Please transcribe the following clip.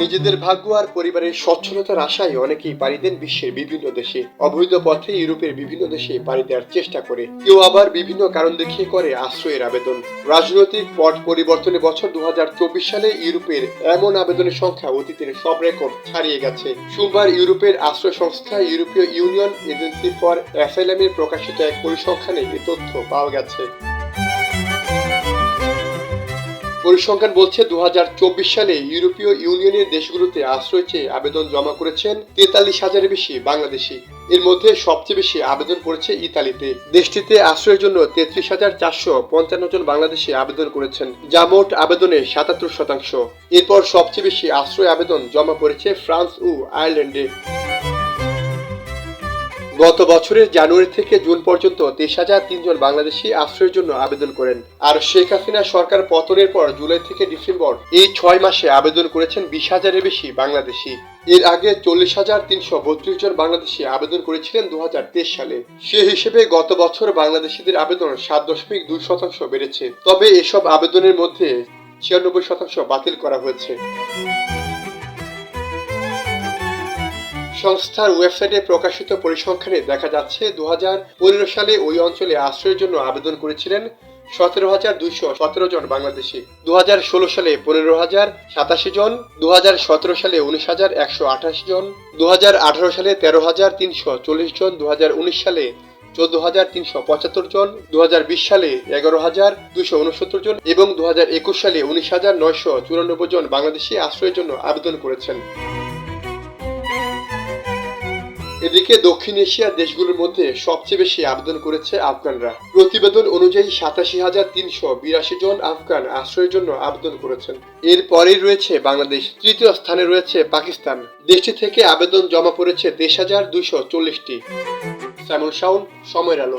নিজেদের ভাগ্য আর পরিবারের সচ্ছলতার আশায় অনেকেই পাড়ি দেন বিশ্বের বিভিন্ন দেশে। অবৈধ পথে ইউরোপের বিভিন্ন দেশে পাড়ি দেওয়ার চেষ্টা করে। কেউ আবার বিভিন্ন কারণ দেখিয়ে করে আশ্রয়ের আবেদন। রাজনৈতিক পট পরিবর্তনে বছর দু হাজার চব্বিশ সালে ইউরোপের এমন আবেদনের সংখ্যা অতীতের সব রেকর্ড ছাড়িয়ে গেছে। সোমবার ইউরোপের আশ্রয় সংস্থা ইউরোপীয় ইউনিয়ন এজেন্সি ফর অ্যাসাইলামের প্রকাশিত এক পরিসংখ্যানে এই তথ্য পাওয়া গেছে। পরিসংখ্যান বলছে দু হাজার চব্বিশ সালে ইউরোপীয় ইউনিয়নের দেশগুলোতে আশ্রয় চেয়ে আবেদন জমা করেছেন তেতাল্লিশ হাজারের বেশি বাংলাদেশি। এর মধ্যে সবচেয়ে বেশি আবেদন করেছে ইতালিতে। দেশটিতে আশ্রয়ের জন্য তেত্রিশ হাজার চারশো পঞ্চান্ন জন বাংলাদেশি আবেদন করেছেন, যা মোট আবেদনের সাতাত্তর শতাংশ। এরপর সবচেয়ে বেশি আশ্রয় আবেদন জমা পড়েছে ফ্রান্স ও আয়ারল্যান্ডে। গত বছরের জানুয়ারি থেকে জুন পর্যন্ত তেইশ হাজার তিনজন বাংলাদেশি আশ্রয়ের জন্য আবেদন করেন। আর শেখ হাসিনা সরকার পতনের পর জুলাই থেকে ডিসেম্বর এই ছয় মাসে আবেদন করেছেন বিশ হাজারের বেশি বাংলাদেশি। এর আগে চল্লিশ হাজার তিনশো বত্রিশ জন বাংলাদেশি আবেদন করেছিলেন দু হাজার তেইশ সালে। সে হিসেবে গত বছর বাংলাদেশিদের আবেদন সাত দশমিক দুই শতাংশ বেড়েছে। তবে এসব আবেদনের মধ্যে ছিয়ানব্বই শতাংশ বাতিল করা হয়েছে। সংস্থার ওয়েবসাইটে প্রকাশিত পরিসংখ্যানে দেখা যাচ্ছে দু হাজার পনেরো সালে ওই অঞ্চলে আশ্রয়ের জন্য আবেদন করেছিলেন সতেরো হাজার দুইশো সতেরো জন বাংলাদেশি। দুহাজার ষোলো সালে পনেরো হাজার সাতাশি জন দু হাজার সতেরো সালে উনিশ হাজার একশো আঠাশি জন, দুহাজার আঠারো সালে তেরো হাজার তিনশো চল্লিশ জন দু হাজার উনিশ সালে চোদ্দ হাজার তিনশো পঁচাত্তর জন দু হাজার বিশ সালে এগারো হাজার দুশো উনসত্তর জন এবং দু হাজার একুশ সালে উনিশ হাজার নয়শো চুরানব্বই জন বাংলাদেশি আশ্রয়ের জন্য আবেদন করেছেন। এদিকে দক্ষিণ এশিয়ার দেশগুলোর মধ্যে সবচেয়ে বেশি আবেদন করেছে আফগানরা। প্রতিবেদন অনুযায়ী সাতাশি হাজার তিনশো বিরাশি জন আফগান আশ্রয়ের জন্য আবেদন করেছেন। এরপরেই রয়েছে বাংলাদেশ। তৃতীয় স্থানে রয়েছে পাকিস্তান। দেশটি থেকে আবেদন জমা পড়েছে তেইশ হাজার দুইশো চল্লিশটি। স্যামন শাউন সময়ের আলো।